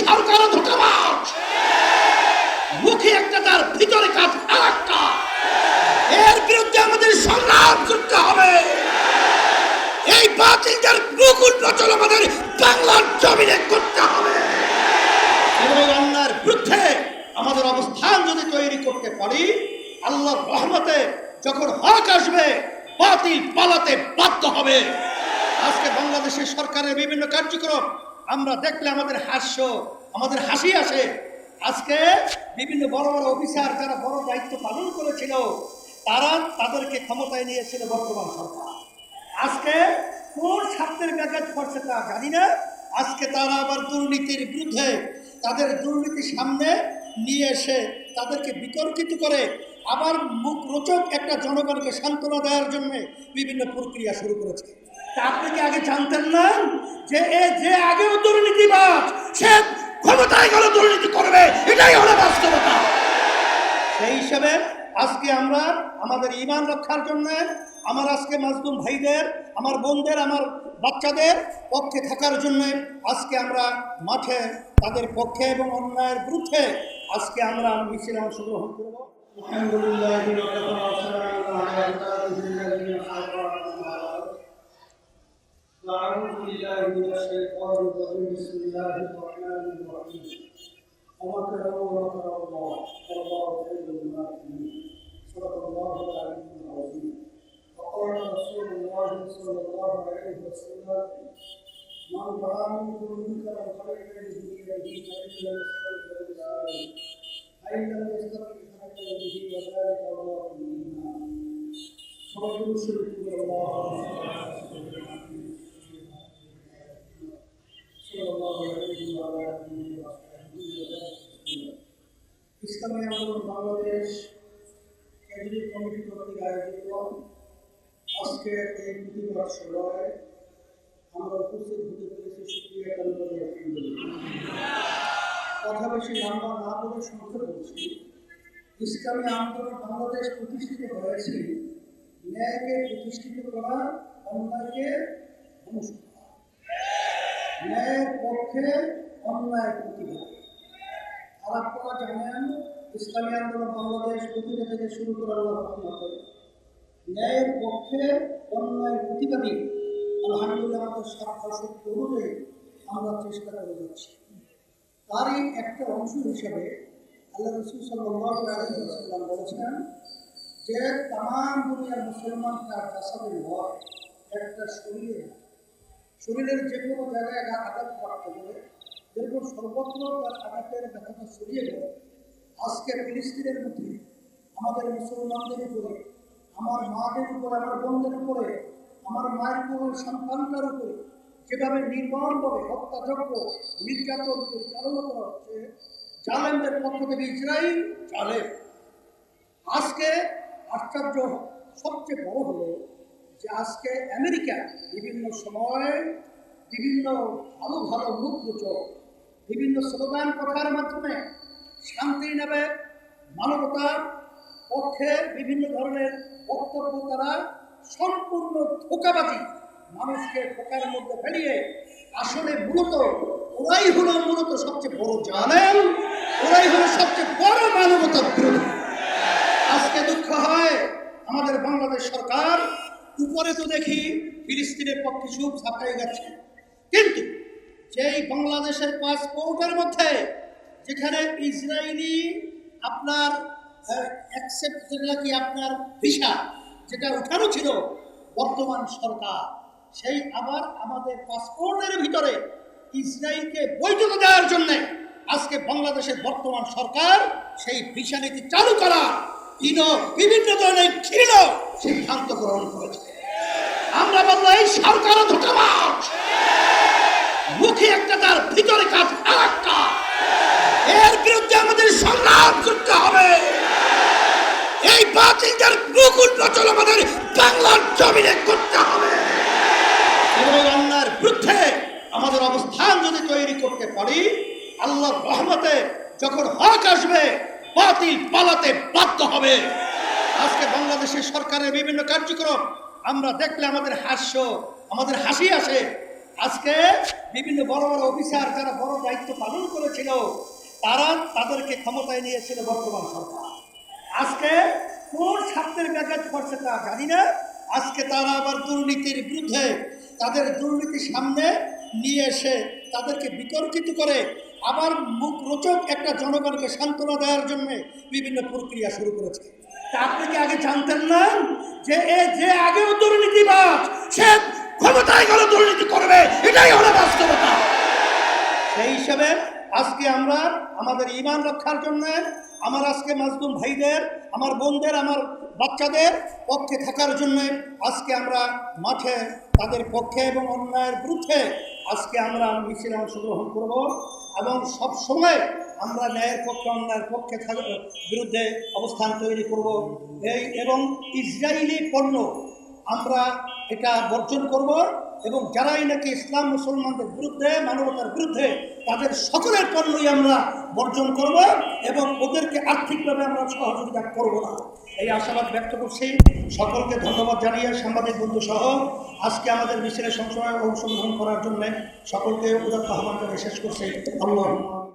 সরকারও ধোকাবাজ। মুখে একটা তার, ভিতরে কাজ আর এর বিরুদ্ধে আমাদের সংগ্রাম করতে হবে। এই বাতিলদের মুকুল প্রচল আমাদের বাংলার জমিনে করতে হবে। এবং বিরুদ্ধে আমাদের অবস্থান যদি তৈরি করতে পারি, আল্লাহর রহমতে যখন হক আসবে, বাতিল পালাতে বাধ্য হবে। আজকে বাংলাদেশের সরকারের বিভিন্ন কার্যক্রম আমরা দেখলে আমাদের হাস্য, আমাদের হাসি আসে। আজকে বিভিন্ন বড় বড় অফিসার যারা বড় দায়িত্ব পালন করেছিল, তারা তাদেরকে ক্ষমতায় নিয়েছিল বর্তমান সরকার। আজকে কোন স্বার্থের ব্যাঘাত করছে তা জানি না। আজকে তারা আবার দুর্নীতির বিরুদ্ধে তাদের দুর্নীতি সামনে নিয়ে এসে তাদেরকে বিতর্কিত করে আবার মুখ রোচক একটা জনগণকে সান্ত্বনা দেওয়ার জন্য বিভিন্ন প্রক্রিয়া শুরু করেছে। তা আপনি কি আগে জানতেন না যে এ, যে আগেও দুর্নীতিবাজ সে ক্ষমতায় গেলে দুর্নীতি করবে? এটাই হলো বাস্তবতা। সেই হিসাবে আজকে আমরা আমাদের ইমান রক্ষার জন্য, আমার আজকে মাজলুম ভাইদের, আমার বোনদের, আমার বাচ্চাদের পক্ষে থাকার জন্য আজকে আমরা মাঠে তাদের পক্ষে এবং অন্যায়ের বিরুদ্ধে আজকে আমরা মিছিলে অংশগ্রহণ করব। আলহামদুলিল্লাহ أعوذ بالله من الشيطان الرجيم بسم الله الرحمن الرحيم ومكروا ومكر الله والله خير الماكرين صدق الله العلي العظيم وقال رسول الله صلى الله عليه وسلم من رأى منكم منكرا فليعلم بيده فإن لم يستطع فبلسانه فإن لم يستطع فبيده وذلك الله الإيمان صدق المشركون الله ইসলামী আন্দোলন বাংলাদেশ কেন্দ্রীয় কমিটি কর্তৃক আয়োজিত আজকে এই প্রতিবাদ সভায় আমরা উপস্থিত হতে পেরেছি সুপ্রিয়া কথা বেশি লম্বা না বলে সংক্ষেপ বলছি। ইসলামী আন্দোলন বাংলাদেশ প্রতিষ্ঠিত হয়েছে, ন্যায়কে প্রতিষ্ঠিত করা অন্যায়কে ধ্বংস ন্যায়ের পক্ষে অন্যায় প্রতিবাদ আর আপনারা জানেন, ইসলামী আন্দোলন বাংলাদেশ প্রতিটা থেকে শুরু করে রহমতে ন্যায়ের পক্ষে অন্যায় প্রতিবাদী, আলহামদুলিল্লাহ আমাদের স্বার্থ সত্য অনুযায়ী আমরা চেষ্টা করে যাচ্ছি। তারই একটা অংশ হিসেবে আল্লাহ রসুল বলেছেন যে তাম দুনিয়ার মুসলমান তার জাসাদের হয় একটা শরীরে শরীরের যে কোনো জায়গায় আঘাত প্রাপ্ত করে যেরকম সর্বত্র তার আঘাতের ব্যথাটা ছড়িয়ে গেল। আজকে ফিলিস্তিনের মধ্যে, আমাদের মুসলমানদের উপরে, আমার মাদের উপরে, আমার বোনদের উপরে, আমার মায়ের উপরে সন্তানটার উপরে যেভাবে নির্মমভাবে হত্যাযজ্ঞ, নির্যাতন পরিচালনা করা হচ্ছে, জালেমদের পক্ষ থেকে ইসরায়েল জালেম। আজকে আশ্চর্য, সবচেয়ে বড় হলো যে আজকে আমেরিকা বিভিন্ন সময়ে বিভিন্ন ভালো ভালো মুখরোচক বিভিন্ন স্লোগান কথার মাধ্যমে শান্তি নেবে মানবতার পক্ষে বিভিন্ন ধরনের বক্তব্য তারা সম্পূর্ণ ধোকাবাজি মানুষকে ধোকার মধ্যে ফেলিয়ে আসলে মূলত ওরাই হলো মূলত সবচেয়ে বড় জানেন ওরাই হলো সবচেয়ে বড় মানবতার বিরোধী। আজকে দুঃখ হয় আমাদের বাংলাদেশ সরকার উপরে তো দেখি ফিলিস্তিনের পক্ষে সুখ ছাপাই গেছে কিন্তু যেই বাংলাদেশের পাসপোর্টের মধ্যে যেখানে ইসরায়েলি আপনার কি আপনার ভিসা যেটা উঠানো ছিল বর্তমান সরকার, সেই আবার আমাদের পাসপোর্টের ভিতরে ইসরায়েলকে বৈধতা দেওয়ার জন্য আজকে বাংলাদেশের বর্তমান সরকার সেই ভিসা নীতি চালু করা বিভিন্ন ধরনের ঘৃণ সিদ্ধান্ত গ্রহণ করেছে। আমরা বলব, এই ধোকাবাজ। মুখে একটা তার, ভিতরে কাজ আর একটা এর বিরুদ্ধে আমাদের সংগ্রাম করতে হবে। এই বাতিলদের মুকুল প্রচল আমাদের বাংলার জমিনে করতে হবে। এবং বিরুদ্ধে আমাদের অবস্থান যদি তৈরি করতে পারি, আল্লাহর রহমতে যখন হক আসবে বাতিল পালাতে বাধ্য হবে। আজকে বাংলাদেশের সরকারের বিভিন্ন কার্যক্রম, আমরা দেখলে আমাদের হাস্য, আমাদের হাসি আসে। আজকে বিভিন্ন বড় বড় অফিসার যারা বড় দায়িত্ব পালন করেছিল, তারা তাদেরকে ক্ষমতায় নিয়েছিল বর্তমান সরকার। আজকে কোন ছাত্রের ব্যাঘাত করছে তা জানি না। আজকে তারা আবার দুর্নীতির বিরুদ্ধে তাদের দুর্নীতি সামনে নিয়ে এসে তাদেরকে বিতর্কিত করে আবার মুখ রোচক একটা জনগণকে সান্ত্বনা দেওয়ার জন্য বিভিন্ন প্রক্রিয়া শুরু করেছে। তা আপনি কি আগে জানতেন না যে এ, যে আগেও দুর্নীতিবাজ, সে ক্ষমতায় গেলে দুর্নীতি করবে, এটাই হলো বাস্তবতা। সেই হিসাবে আজকে আমরা আমাদের ইমান রক্ষার জন্য, আমার আজকে মাজলুম ভাইদের, আমার বোনদের, আমার বাচ্চাদের পক্ষে থাকার জন্য আজকে আমরা মাঠে তাদের পক্ষে এবং অন্যায়ের বিরুদ্ধে আজকে আমরা মিছিলে অংশগ্রহণ করব এবং সব সময় আমরা ন্যায়ের পক্ষে, অন্যায়ের পক্ষে থাকার বিরুদ্ধে অবস্থান তৈরি করব। এই এবং ইসরায়েলি পণ্য আমরা এটা বর্জন করব। এবং যারাই নাকি ইসলাম মুসলমানদের বিরুদ্ধে, মানবতার বিরুদ্ধে, তাদের সকলের পণ্যই আমরা বর্জন করব এবং ওদেরকে আর্থিকভাবে আমরা সহযোগিতা করব না। এই আশাবাদ ব্যক্ত করছি। সকলকে ধন্যবাদ জানিয়ে সাংবাদিক বন্ধু সহ আজকে আমাদের বিশ্বের সংসদে অংশগ্রহণ করার জন্য সকলকে উদাত্ত আহ্বান জানিয়ে শেষ করছি। আল্লাহ।